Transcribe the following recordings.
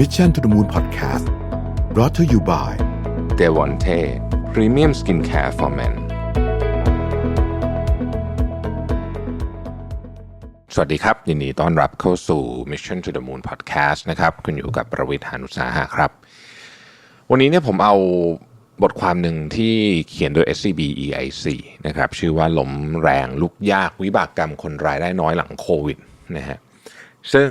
Mission to the Moon Podcast brought to you by เดวอนเทพรีเมียมสกินแคร์ for men สวัสดีครับ ยินดีต้อนรับเข้าสู่ Mission to the Moon Podcast นะครับ คุณอยู่กับประวิทยานุสาหะครับ วันนี้เนี่ยผมเอาบทความหนึ่งที่เขียนโดย SCB EIC นะครับ ชื่อว่าหลมแรงลุกยากวิบากกรรมคนรายได้น้อยหลังโควิดนะฮะซึ่ง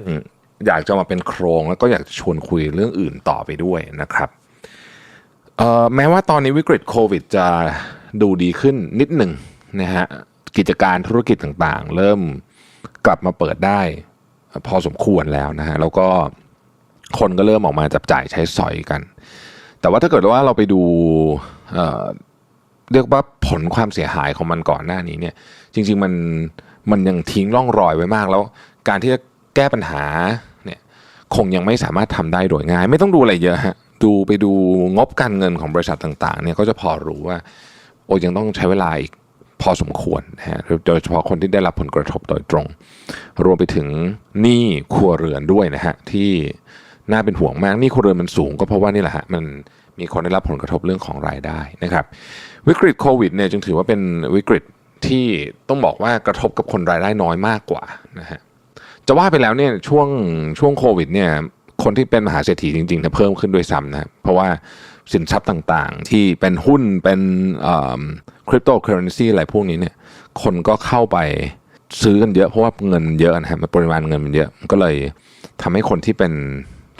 อยากจะมาเป็นโครงแล้วก็อยากจะชวนคุยเรื่องอื่นต่อไปด้วยนะครับแม้ว่าตอนนี้วิกฤตโควิดจะดูดีขึ้นนิดหนึ่งนะฮะกิจการธุรกิจต่างๆ เริ่มกลับมาเปิดได้พอสมควรแล้วนะฮะแล้วก็คนก็เริ่มออกมาจับจ่ายใช้สอยกัน แต่ว่าถ้าเกิดว่าเราไปดูเเรียกว่าผลความเสียหายของมันก่อนหน้านี้เนี่ยจริง ๆ มันมันยังทิ้งร่องรอยไว้มากแล้วการที่จะ แก้ปัญหาเนี่ยคงยังไม่สามารถทำได้โดยง่าย ไม่ต้องดูอะไรเยอะฮะดูไปดูงบการเงินของบริษัทต่างๆเนี่ยก็จะพอรู้ว่าโอ้ยังต้องใช้เวลาอีกพอสมควรนะฮะโดยเฉพาะคนที่ได้รับผลกระทบโดยตรง รวมไปถึงหนี้ครัวเรือนด้วยนะฮะที่น่าเป็นห่วงมากหนี้ครัวเรือนมันสูงก็เพราะว่านี่แหละฮะมันมีคนได้รับผลกระทบเรื่องของรายได้นะครับวิกฤตโควิดเนี่ยจึงถือว่าเป็นวิกฤตที่ต้องบอกว่ากระทบกับคนรายได้น้อยมากกว่านะฮะ จะว่าไปแล้วเนี่ยช่วงช่วงโควิดเนี่ยคนที่เป็นมหาเศรษฐีจริงๆเนี่ยเพิ่มขึ้นด้วยซ้ำนะเพราะว่าสินทรัพย์ต่างๆ ที่เป็นหุ้นเป็นคริปโตเคอเรนซีอะไรพวกนี้เนี่ยคนก็เข้าไปซื้อกันเยอะเพราะว่าเงินเยอะนะฮะมันปริมาณเงินมันเยอะก็เลยทำให้คนที่เป็น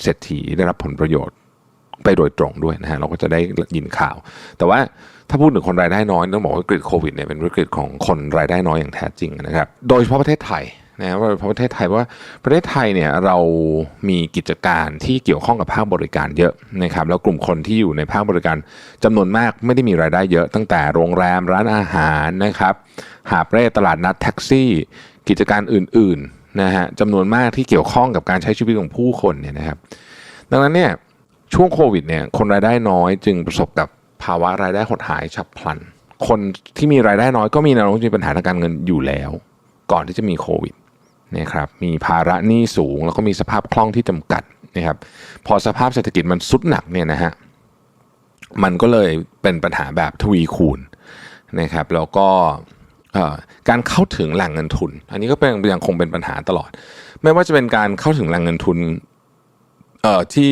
เศรษฐีได้รับผลประโยชน์ไปโดยตรงด้วยนะฮะเราก็จะได้ยินข่าว แต่ว่าถ้าพูดถึงคนรายได้น้อยต้องบอกว่าวิกฤตโควิดเนี่ยเป็นวิกฤตของคนรายได้น้อยอย่างแท้จริงนะครับ โดยเฉพาะประเทศไทย นะว่าประเทศไทยเพราะว่าประเทศไทยเนี่ยเรามีกิจการที่เกี่ยวข้องกับภาคบริการเยอะนะครับแล้วกลุ่มคนที่อยู่ในภาคบริการจำนวนมากไม่ได้มีรายได้เยอะตั้งแต่โรงแรมร้านอาหารนะครับหาบเร่ตลาดนัดแท็กซี่ กิจการอื่นๆนะฮะจำนวนมากที่เกี่ยวข้องกับการใช้ชีวิตของผู้คนเนี่ยนะครับ ดังนั้นเนี่ยช่วงโควิดเนี่ยคนรายได้น้อยจึงประสบกับภาวะรายได้หดหายฉับพลัน คนที่มีรายได้น้อยก็มีแนวโน้มจะมีปัญหาทางการเงินอยู่แล้ว ก่อนที่จะมีโควิด นะครับมีภาระหนี้สูง แล้วก็มีสภาพคล่องที่จำกัดนะครับพอสภาพเศรษฐกิจมันสุดหนักเนี่ยนะฮะมันก็เลยเป็นปัญหาแบบทวีคูณนะครับแล้วก็การเข้าถึงแหล่งเงินทุน อันนี้ก็เป็นยังคงเป็นปัญหาตลอด ไม่ว่าจะเป็นการเข้าถึงแหล่งเงินทุนเอ่อที่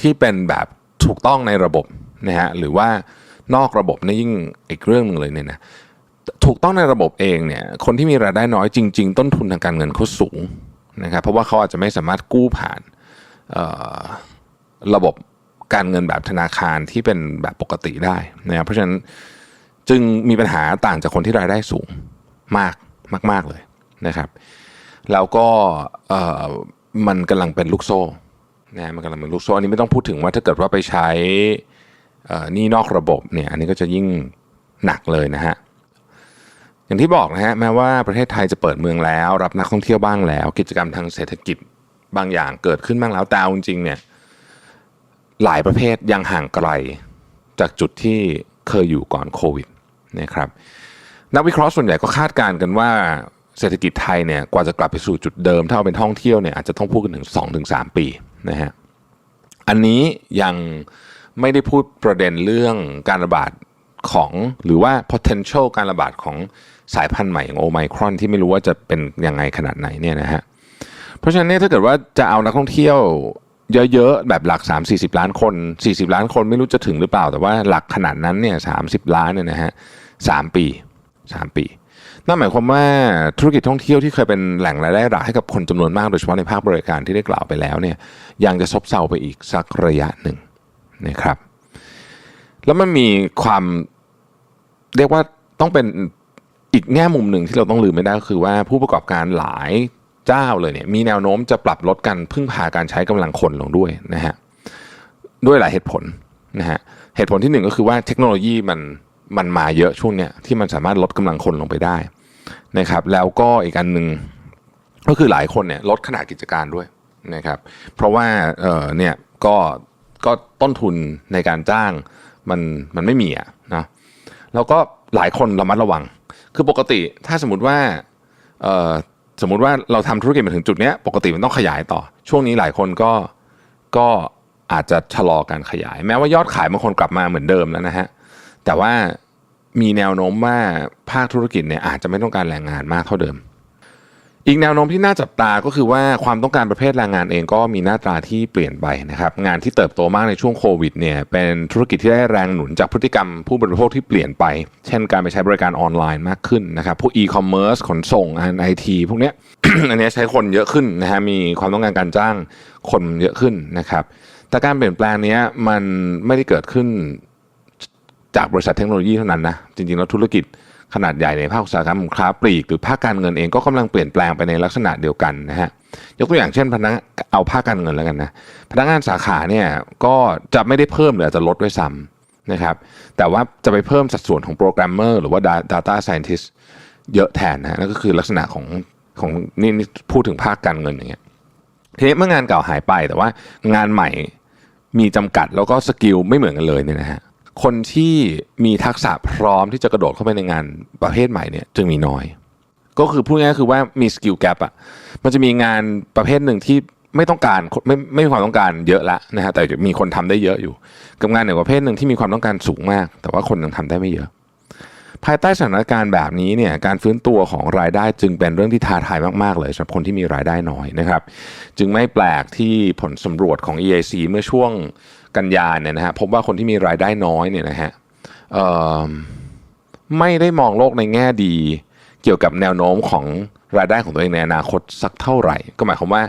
ที่เป็นแบบถูกต้องในระบบนะฮะหรือว่านอกระบบนี่ยิ่งอีกเรื่องหนึ่งเลยเนี่ยนะ ถูกต้องในระบบเองเนี่ยคนที่มีรายได้น้อยจริง ๆ ต้นทุนทางการเงินเขาสูงนะครับเพราะว่าเขาอาจจะไม่สามารถกู้ผ่านระบบการเงินแบบธนาคารที่เป็นแบบปกติได้นะครับเพราะฉะนั้นจึงมีปัญหาต่างจากคนที่รายได้สูงมากมาก ๆ เลยนะครับ แล้วก็มันกำลังเป็นลูกโซ่นะมันกำลังเป็นลูกโซ่อันนี้ไม่ต้องพูดถึงว่าถ้าเกิดว่าไปใช้นี่นอกระบบเนี่ยอันนี้ก็จะยิ่งหนักเลยนะฮะ อย่างที่บอกนะฮะแม้ว่าประเทศไทยจะเปิดเมืองแล้ว รับนักท่องเที่ยวบ้างแล้ว กิจกรรมทางเศรษฐกิจบางอย่างเกิดขึ้นบ้างแล้วแต่จริงๆเนี่ยหลายประเภทยังห่างไกลจากจุดที่เคยอยู่ก่อนโควิดนะครับนักวิเคราะห์ส่วนใหญ่ก็คาดการณ์กันว่าเศรษฐกิจไทยเนี่ยกว่าจะกลับไปสู่จุดเดิมถ้าเอาเป็นท่องเที่ยวเนี่ยอาจจะต้องพูดกันถึง 2-3 ปีนะฮะอันนี้ยังไม่ได้พูดประเด็นเรื่องการระบาด ของหรือว่า potential การระบาดของสายพันธุ์ใหม่อย่างโอไมครอนที่ไม่รู้ว่าจะเป็นยังไงขนาดไหนเนี่ยนะฮะเพราะฉะนั้นเนี่ยถ้าเกิดว่าจะเอานักท่องเที่ยวเยอะๆ แบบหลัก 3 40 ล้านคน 40 ล้านคนไม่รู้จะถึงหรือเปล่า แต่ว่าหลักขนาดนั้นเนี่ย30ล้านเนี่ยนะฮะสปี 3 ปีนั่นหมายความว่าธุรกิจท่องเที่ยวที่เคยเป็นแหล่งรายได้หลักให้กับคนจำนวนมากโดยเฉพาะในภาคบริการที่ได้กล่าวไปแล้วเนี่ยยังจะซบเซาไปอีกสักระยะหนึ่งนะครับ แล้วมันมีความเรียกว่าต้องเป็นอีกแง่มุมหนึ่งที่เราต้องลืมไม่ได้ก็คือว่าผู้ประกอบการหลายเจ้าเลยเนี่ยมีแนวโน้มจะปรับลดการพึ่งพาการใช้กำลังคนลงด้วยนะฮะด้วยหลายเหตุผลนะฮะเหตุผลที่หนึ่งก็คือว่าเทคโนโลยีมันมันมาเยอะช่วงเนี้ยที่มันสามารถลดกำลังคนลงไปได้นะครับแล้วก็อีกอันหนึ่งก็คือหลายคนเนี่ยลดขนาดกิจการด้วยนะครับเพราะว่าเออเนี่ยก็ก็ต้นทุนในการจ้าง มันมันไม่มีอะนะแล้วก็หลายคนระมัดระวัง คือปกติถ้าสมมติว่าสมมุติว่าเราทำธุรกิจมาถึงจุดเนี้ยปกติมันต้องขยายต่อ ช่วงนี้หลายคนก็ก็อาจจะชะลอการขยาย แม้ว่ายอดขายบางคนกลับมาเหมือนเดิมแล้วนะฮะแต่ว่ามีแนวโน้มว่าภาคธุรกิจเนี่ยอาจจะไม่ต้องการแรงงานมากเท่าเดิม อีกแนวโน้มที่น่าจับตาก็คือว่าความต้องการประเภทแรงงานเองก็มีหน้าตาที่เปลี่ยนไปนะครับงานที่เติบโตมากในช่วงโควิดเนี่ยเป็นธุรกิจที่ได้แรงหนุนจากพฤติกรรมผู้บริโภคที่เปลี่ยนไป เช่นการไปใช้บริการออนไลน์มากขึ้นนะครับพวกอีคอมเมิร์ซขนส่งงานไอทีพวกเนี้ยอันนี้ใช้คนเยอะขึ้นนะฮะมีความต้องการการจ้างคนเยอะขึ้นนะครับแต่การเปลี่ยนแปลงนี้มันไม่ได้เกิดขึ้นจากบริษัทเทคโนโลยีเท่านั้นนะจริงๆแล้วธุรกิจ ขนาดใหญ่ในภาคอุตสาหกรรมค้าปลีก หรือภาคการเงินเองก็กำลังเปลี่ยนแปลงไปในลักษณะเดียวกันนะฮะยกตัวอย่างเช่นพนักเอาภาคการเงินแล้วกันนะพนักงานสาขาเนี่ยก็จะไม่ได้เพิ่มหรืออาจจะลดด้วยซ้ำนะครับแต่ว่าจะไปเพิ่มสัดส่วนของโปรแกรมเมอร์หรือว่า Data Scientist เยอะแทนนะฮะนั่นก็คือลักษณะของของนี่นี่พูดถึงภาคการเงินอย่างเงี้ยทีนี้เมื่องานเก่าหายไปแต่ว่างานใหม่มีจำกัดแล้วก็สกิลไม่เหมือนกันเลยเนี่ยนะฮะ คนที่มีทักษะพร้อมที่จะกระโดดเข้าไปในงานประเภทใหม่เนี่ยจึงมีน้อย ก็คือพูดง่ายๆคือว่ามีสกิลแกรอะมันจะมีงานประเภทหนึ่งที่ไม่ต้องการไม่ไม่มีความต้องการเยอะละนะฮะแต่มีคนทำได้เยอะอยู่ กับงานหนึ่งประเภทหนึ่งที่มีความต้องการสูงมาก แต่ว่าคนยังทำได้ไม่เยอะ ภายใต้สถานการณ์แบบนี้เนี่ยการฟื้นตัวของรายได้จึงเป็นเรื่องที่ท้าทายมากๆเลยสำหรับคนที่มีรายได้น้อยนะครับ จึงไม่แปลกที่ผลสำรวจของ EIC เมื่อช่วง กันยาเนี่ยนะฮะพบว่าคนที่มีรายได้น้อยเนี่ยนะฮะไม่ได้มองโลกในแง่ดี เกี่ยวกับแนวโน้มของรายได้ของตัวเองในอนาคตสักเท่าไหร่ ก็หมายความว่า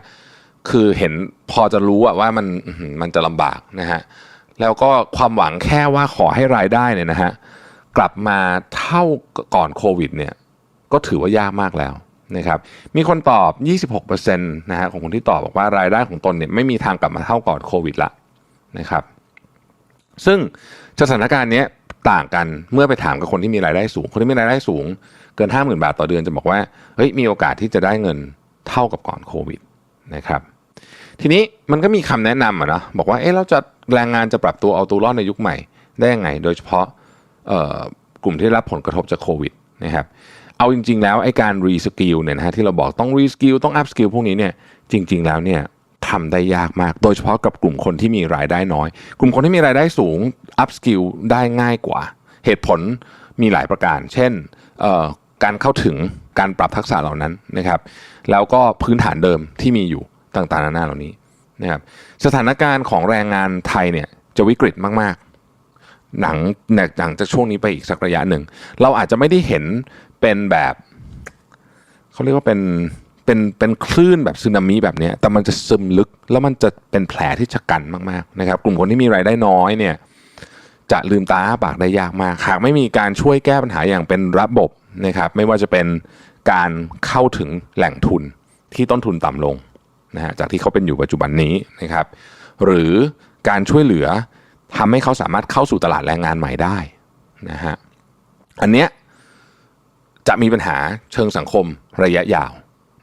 คือเห็นพอจะรู้ว่ามันมันจะลำบากนะฮะแล้วก็ความหวังแค่ว่าขอให้รายได้เนี่ยนะฮะกลับมาเท่าก่อนโควิดเนี่ยก็ถือว่ายากมากแล้วนะครับมีคนตอบ 26%นะฮะของคนที่ตอบบอกว่ารายได้ของตนเนี่ยไม่มีทางกลับมาเท่าก่อนโควิดละ นะครับ ซึ่งสถานการณ์เนี้ยต่างกันเมื่อไปถามกับคนที่มีรายได้สูง คนที่มีรายได้สูง เกิน 5 0,000 บาทต่อเดือนจะบอกว่าเฮ้ยมีโอกาสที่จะได้เงินเท่ากับก่อนโควิดนะครับ ทีนี้มันก็มีคำแนะนำอะนะบอกว่าเอ๊ะเราจะแรงงานจะปรับตัวเอาตัวรอดในยุคใหม่ ได้ยังไง โดยเฉพาะกลุ่มที่รับผลกระทบจากโควิดนะครับเอาจริง ๆ แล้วไอ้การรีสกิลเนี่ยนะฮะที่เราบอกต้องรีสกิลต้องอัพสกิลพวกนี้เนี่ยจริง ๆ แล้วเนี่ย ทำได้ยากมาก โดยเฉพาะกับกลุ่มคนที่มีรายได้น้อย กลุ่มคนที่มีรายได้สูงอัพสกิลได้ง่ายกว่า เหตุผลมีหลายประการ เช่นการเข้าถึงการปรับทักษะเหล่านั้นนะครับ แล้วก็พื้นฐานเดิมที่มีอยู่ต่างๆนานาเหล่านี้นะครับสถานการณ์ของแรงงานไทยเนี่ยจะวิกฤตมากๆ หนังหนังจะช่วงนี้ไปอีกสักระยะหนึ่ง เราอาจจะไม่ได้เห็นเป็นแบบ เขาเรียกว่าเป็น เป็นเป็นคลื่นแบบสึนามิแบบนี้แต่มันจะซึมลึกแล้วมันจะเป็นแผลที่ชะกันมากๆนะครับ กลุ่มคนที่มีรายได้น้อยเนี่ยจะลืมตาปากได้ยากมากหากไม่มีการช่วยแก้ปัญหาอย่างเป็นระบบนะครับ ไม่ว่าจะเป็นการเข้าถึงแหล่งทุนที่ต้นทุนต่ำลงนะฮะจากที่เขาเป็นอยู่ปัจจุบันนี้นะครับ หรือการช่วยเหลือทำให้เขาสามารถเข้าสู่ตลาดแรงงานใหม่ได้นะฮะอันเนี้ยจะมีปัญหาเชิงสังคมระยะยาว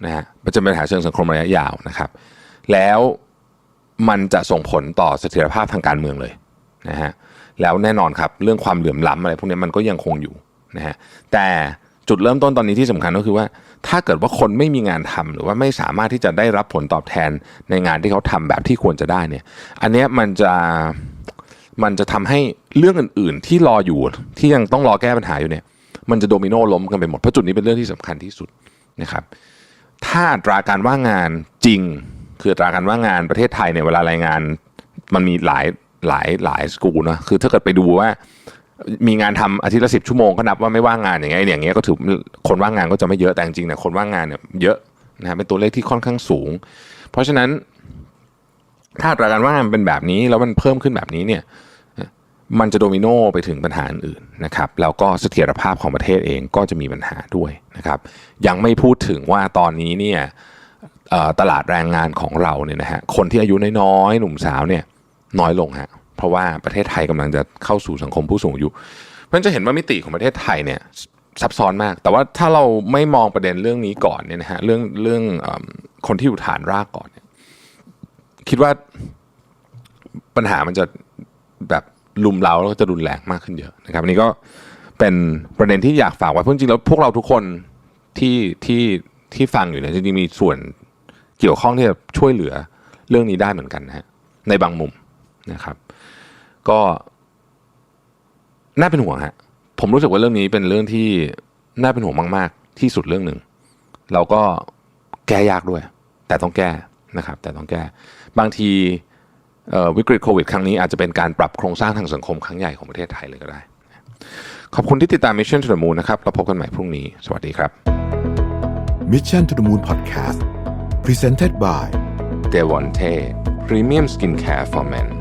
นะฮะมันจะเป็นปัญหาเชิงสังคมระยะยาวนะครับ แล้วมันจะส่งผลต่อเสถียรภาพทางการเมืองเลยนะฮะแล้วแน่นอนครับเรื่องความเหลื่อมล้ำอะไรพวกนี้มันก็ยังคงอยู่นะฮะแต่จุดเริ่มต้นตอนนี้ที่สำคัญก็คือว่า ถ้าเกิดว่าคนไม่มีงานทำหรือว่าไม่สามารถที่จะได้รับผลตอบแทนในงานที่เขาทำแบบที่ควรจะได้เนี่ย อันเนี้ยมันจะมันจะทำให้เรื่องอื่น ๆ ที่รออยู่ที่ยังต้องรอแก้ปัญหาอยู่เนี่ย มันจะโดมิโนล้มกันไปหมดเพราะจุดนี้เป็นเรื่องที่สำคัญที่สุดนะครับ ถ้าตราการว่างงานจริง คือตราการว่างงานประเทศไทยเนี่ยเวลารายงาน มันมีหลายหลายหลายสกูนะคือถ้าเกิดไปดูว่า มีงานทำอาทิตย์ละสิบชั่วโมงก็นับว่าไม่ว่างงานอย่างเงี้ยอย่างเงี้ยก็ถือคนว่างงานก็จะไม่เยอะแต่จริงเนี่ยคนว่างงานเนี่ยเยอะนะฮะเป็นตัวเลขที่ค่อนข้างสูง เพราะฉะนั้น ถ้าตราการว่างงานเป็นแบบนี้แล้วมันเพิ่มขึ้นแบบนี้เนี่ย มันจะโดมิโนไปถึงปัญหาอื่นๆนะครับแล้วก็เสถียรภาพของประเทศเองก็จะมีปัญหาด้วยนะครับ ยังไม่พูดถึงว่าตอนนี้เนี่ยตลาดแรงงานของเราเนี่ยนะฮะคนที่อายุน้อยๆหนุ่มสาวเนี่ยน้อยลงฮะเพราะว่าประเทศไทยกำลังจะเข้าสู่สังคมผู้สูงอายุเพราะจะเห็นว่ามิติของประเทศไทยเนี่ยซับซ้อนมาก แต่ว่าถ้าเราไม่มองประเด็นเรื่องนี้ก่อนเนี่ยนะฮะเรื่องเรื่องอคนที่อยู่ฐานรากก่อนเนี่ยคิดว่าปัญหามันจะแบบ ลุมเราแล้วก็จะรุนแรงมากขึ้นเยอะนะครับอันนี้ก็เป็นประเด็นที่อยากฝากไว้เพราะจริงๆแล้วพวกเราทุกคนที่ที่ที่ฟังอยู่เนี่ยจริงๆมีส่วนเกี่ยวข้องที่จะช่วยเหลือเรื่องนี้ได้เหมือนกันนะฮะในบางมุมนะครับ ก็น่าเป็นห่วงฮะผมรู้สึกว่าเรื่องนี้เป็นเรื่องที่น่าเป็นห่วงมาก ๆ ที่สุดเรื่องหนึ่งเราก็แก้ยากด้วย แต่ต้องแก้นะครับ แต่ต้องแก้ บางที วิกฤตโควิดครั้งนี้อาจจะเป็นการปรับโครงสร้างทางสังคมครั้งใหญ่ของประเทศไทยเลยก็ได้ ขอบคุณที่ติดตาม Mission to the Moon นะครับเราพบกันใหม่พรุ่งนี้ สวัสดีครับ Mission to the Moon Podcast Presented by d e v o n t e Premium Skincare for Men